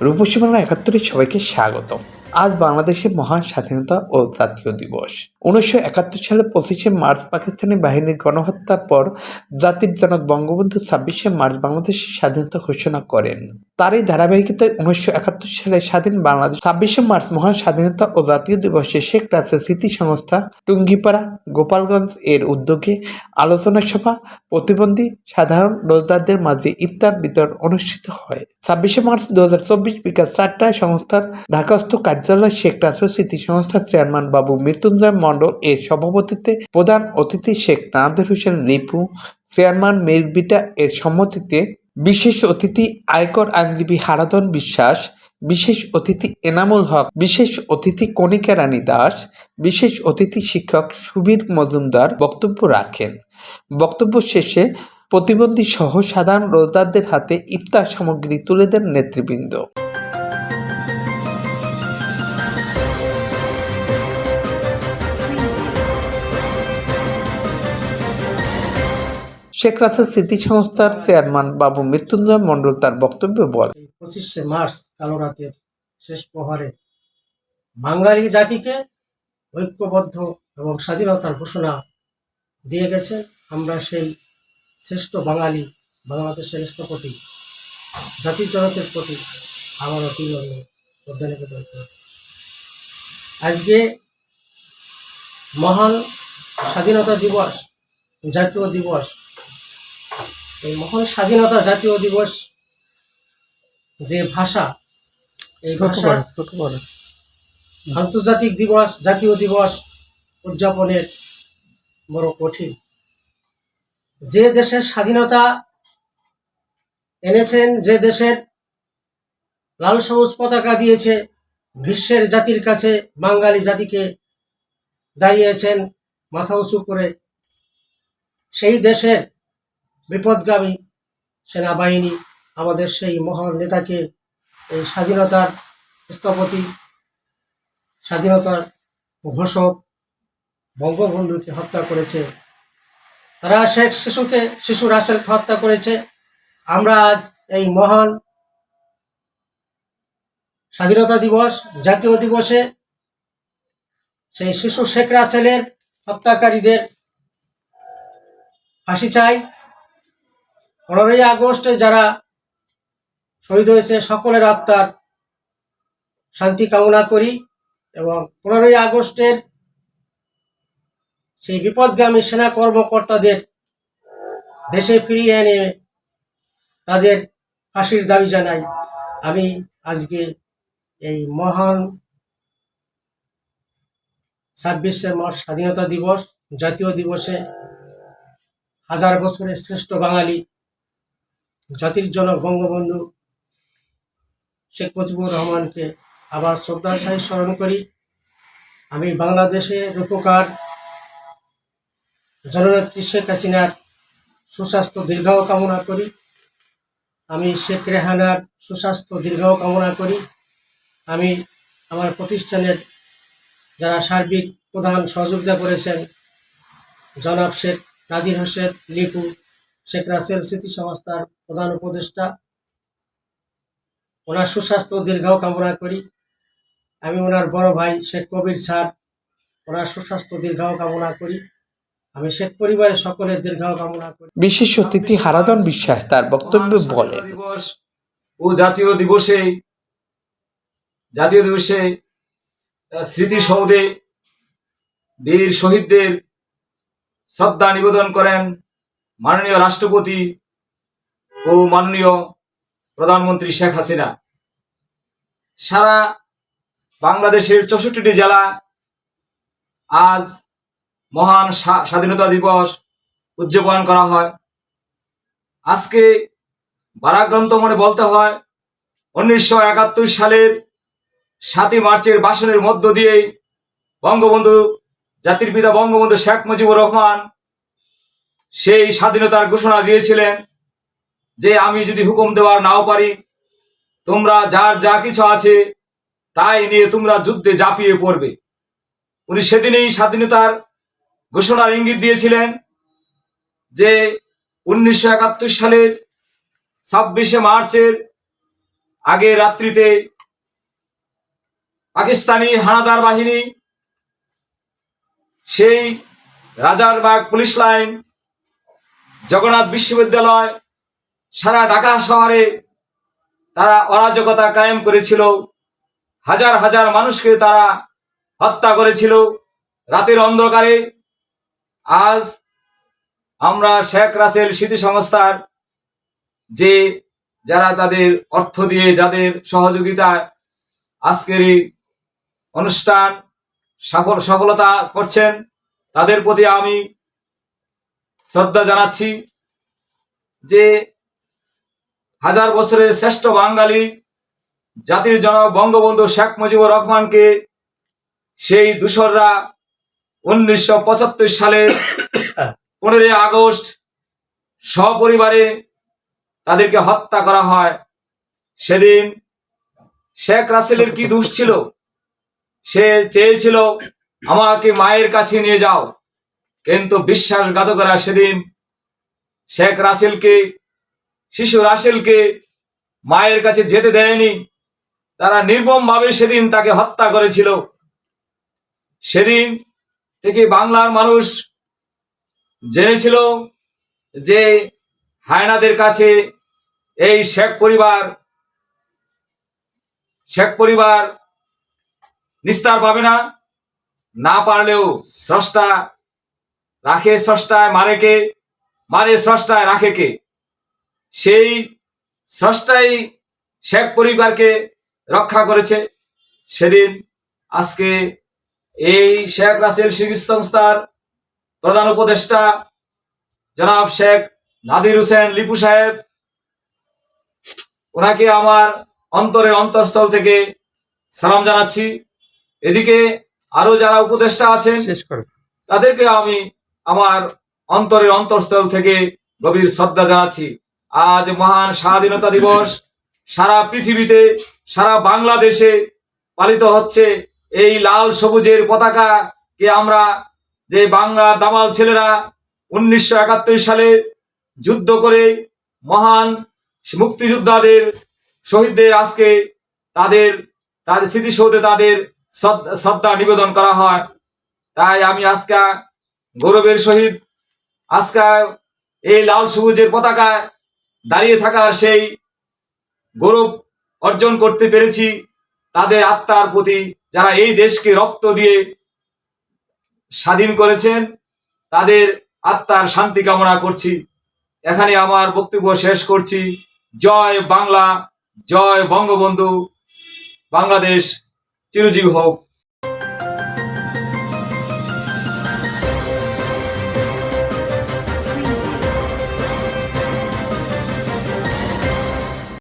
রূপসী বাংলা একাত্তরে সবাইকে স্বাগতম। আজ বাংলাদেশের মহান স্বাধীনতা ও জাতীয় দিবস। উনিশশো একাত্তর সালে পঁচিশে মার্চ পাকিস্তানি বাহিনীর গণহত্যার পর জাতির জনক বঙ্গবন্ধু ছাব্বিশে মার্চ বাংলাদেশের স্বাধীনতা ঘোষণা করেন। তারই ধারাবাহিকতায় উনিশশো একাত্তর সালে স্বাধীন বাংলাদেশ, ছাব্বিশে মার্চ মহান স্বাধীনতা ও জাতীয় দিবসে শেখ রাসেল স্মৃতি সংস্থা টুঙ্গিপাড়া, গোপালগঞ্জ এর উদ্যোগে আলোচনা সভা, প্রতিবন্ধী, সাধারণ রোজদারদের মাঝে ইফতার বিতরণ অনুষ্ঠিত হয়। ছাব্বিশে মার্চ দু হাজার চব্বিশ বিকাল চারটায় সংস্থার ঢাকাস্থ কার্যালয় শেখ রাসেল স্মৃতি সংস্থার চেয়ারম্যান বাবু মৃত্যুঞ্জয় মণ্ডল এর সভাপতিত্বে প্রধান অতিথি শেখ নাদের হোসেন লিপু চেয়ারম্যান মিরবিটা এর সম্মতিতে বিশেষ অতিথি আয়কর আইনজীবী হারাধন বিশ্বাস, বিশেষ অতিথি এনামুল হক, বিশেষ অতিথি কণিকা রানী দাস, বিশেষ অতিথি শিক্ষক সুবীর মজুমদার বক্তব্য রাখেন। বক্তব্য শেষে প্রতিবন্ধী সহ সাধারণ রোজদারদের হাতে ইফতার সামগ্রী তুলে দেন নেতৃবৃন্দ। শেখ রাসেল স্মৃতি সংস্থার চেয়ারম্যান বাবু মৃত্যুঞ্জয় মণ্ডল তার বক্তব্যে এই পঁচিশে মার্চ, কালো রাতের শেষ প্রহরে বাঙালি জাতিকে ঐক্যবদ্ধ এবং স্বাধীনতার ঘোষণা দিয়ে গেছে, আমরা সেই শ্রেষ্ঠ বাঙালি বাংলাদেশের স্থপতি জাতির জনকের প্রতি আমার তিরঙ্গ শ্রদ্ধা নিবেদন আজকে মহান স্বাধীনতা দিবস, জাতীয় দিবস এই মহান স্বাধীনতা জাতীয় দিবস যে ভাষা এই ভাষা আন্তর্জাতিক দিবস জাতীয় দিবস উদযাপনের বড় কঠিন। যে দেশের স্বাধীনতা এনেছেন যে দেশের লাল সবুজ পতাকা দিয়েছে বিশ্বের জাতির কাছে বাঙালি জাতিকে দাঁড়িয়েছেন মাথা উঁচু করে সেই দেশের বিপদগামী সেনাবাহিনী আমাদের সেই মহান নেতাকে এই স্বাধীনতার স্থপতি, স্বাধীনতার ঘোষক বঙ্গবন্ধুকে হত্যা করেছে। তারা শেখ শিশুকে, শিশু রাসেলকে হত্যা করেছে। আমরা আজ এই মহান স্বাধীনতা দিবস, জাতীয় দিবসে সেই শিশু শেখ রাসেলের হত্যাকারীদের ফাঁসি চাই। পনেরোই আগস্টে যারা শহীদ হয়েছে, সকলের আত্মার শান্তি কামনা করি এবং পনেরোই আগস্টের সেই বিপদগামী সেনা কর্মকর্তাদের দেশে ফিরিয়ে এনে তাদের ফাঁসির দাবি জানাই। আমি আজকে এই মহান ছাব্বিশে মার্চ স্বাধীনতা দিবস, জাতীয় দিবসে হাজার বছরের শ্রেষ্ঠ বাঙালি জাতির জনক বঙ্গবন্ধু শেখ মুজিবুর রহমানকে আবার শ্রদ্ধার সহিত স্মরণ করি। আমি বাংলাদেশের রূপকার জননেত্রী শেখ হাসিনার সুস্বাস্থ্য দীর্ঘাও কামনা করি। আমি শেখ রেহানার সুস্বাস্থ্য দীর্ঘাও কামনা করি। আমি আমার প্রতিষ্ঠানের যারা সার্বিক প্রধান সহযোগিতা করেছেন, জনাব শেখ নাদির হোসেন লিপু শেখ রাসেল স্মৃতি সংস্থার প্রধান উপদেষ্টা। ওনার সুস্বাস্থ্য ও দীর্ঘাও কামনা করি। আমি ওনার বড় ভাই শেখ কবির স্যার ওনার সুস্বাস্থ্য দীর্ঘাও কামনা করি। আমি শেখ পরিবারের সকলের দীর্ঘাও কামনা করি। বিশেষ অতিথি হারাধন বিশ্বাস তার বক্তব্যে বলেন। দিবস ও জাতীয় দিবসে জাতীয় দিবসে স্মৃতিসৌধে বীর শহীদদের শ্রদ্ধা নিবেদন করেন। মাননীয় রাষ্ট্রপতি ও মাননীয় প্রধানমন্ত্রী শেখ হাসিনা। সারা বাংলাদেশের চৌষট্টিটি জেলা আজ মহান স্বা- স্বাধীনতা দিবস উদযাপন করা হয়। আজকে বারাক্রান্ত মনে বলতে হয়, উনিশশো একাত্তর সালের সাতই মার্চের ভাষণের মধ্য দিয়ে বঙ্গবন্ধু, জাতির পিতা বঙ্গবন্ধু শেখ মুজিবুর রহমান সেই স্বাধীনতার ঘোষণা দিয়েছিলেন যে আমি যদি হুকুম দেওয়ার নাও পারি, তোমরা যার যা কিছু আছে তাই নিয়ে তোমরা যুদ্ধে ঝাঁপিয়ে পড়বে। উনি সেদিনেই স্বাধীনতার ঘোষণার ইঙ্গিত দিয়েছিলেন যে উনিশশো একাত্তর সালের ছাব্বিশে মার্চের আগে রাত্রিতে পাকিস্তানি হানাদার বাহিনী সেই রাজারবাগ পুলিশ লাইন জগন্নাথ বিশ্ববিদ্যালয় সারা ঢাকা শহরে তারা অরাজকতা কায়েম করেছিল। হাজার হাজার মানুষকে তারা হত্যা করেছিল। রাতের অন্ধকারে আজ আমরা শেখ রাসেল স্মৃতি সংস্থার যে যারা তাদের অর্থ দিয়ে যাদের সহযোগিতায় আজকের এই অনুষ্ঠান সফল সফলতা করছেন, তাদের প্রতি আমি শ্রদ্ধা জানাচ্ছি যে হাজার বছরের শ্রেষ্ঠ বাঙালি জাতির জনক বঙ্গবন্ধু শেখ মুজিবুর রহমানকে সেই দূষররা উনিশশো পঁচাত্তর সালের পনেরোই আগস্ট সপরিবারে তাদেরকে হত্যা করা হয়। সেদিন শেখ রাসেলের কি দোষ ছিল? সে চেয়েছিল আমাকে মায়ের কাছে নিয়ে যাও। কিন্তু বিশ্বাসঘাতকরা সেদিন শেখ রাসেলকে, শিশু রাসেলকে মায়ের কাছে যেতে দেয়নি। তারা নির্মমভাবে সেদিন তাকে হত্যা করেছিল। সেদিন থেকে বাংলার মানুষ জেনেছিল যে হায়নাদের কাছে এই শেখ পরিবার শেখ পরিবার নিস্তার পাবে না না পারলেও স্রষ্টা রাখে স্রষ্টায় মারে কে? মারে স্রষ্টায় রাখে কে? সেই স্রষ্টাই শেখ পরিবারকে রক্ষা করেছে। সেদিন আজকে এই শেখ রাসেল শিক্ষা সংস্থার প্রধান উপদেষ্টা জনাব শেখ নাদির হোসেন লিপু সাহেব ওনাকে আমার অন্তরের অন্তরস্থল থেকে সালাম জানাচ্ছি। এদিকে আরও যারা উপদেষ্টা আছেন তাদেরকে আমি আমার অন্তরের অন্তরস্থল থেকে গভীর শ্রদ্ধা জানাচ্ছি। আজ মহান স্বাধীনতা দিবস। সারা পৃথিবীতে, সারা বাংলাদেশে পালিত হচ্ছে এই লাল সবুজের পতাকা কে আমরা যে বাংলার দামাল ছেলেরা উনিশশো একাত্তর সালে যুদ্ধ করে মহান মুক্তিযোদ্ধাদের শহীদদের আজকে তাদের তাদের স্মৃতিসৌধে তাদের শ্রদ্ধা নিবেদন করা হয়। তাই আমি আজকে গৌরবের সহিত আজকে এই লাল সবুজের পতাকায় দাঁড়িয়ে থাকার সেই গৌরব অর্জন করতে পেরেছি তাদের আত্মার প্রতি যারা এই দেশকে রক্ত দিয়ে স্বাধীন করেছেন, তাদের আত্মার শান্তি কামনা করছি। এখানে আমার বক্তব্য শেষ করছি। জয় বাংলা, জয় বঙ্গবন্ধু। বাংলাদেশ চিরজীবী হোক।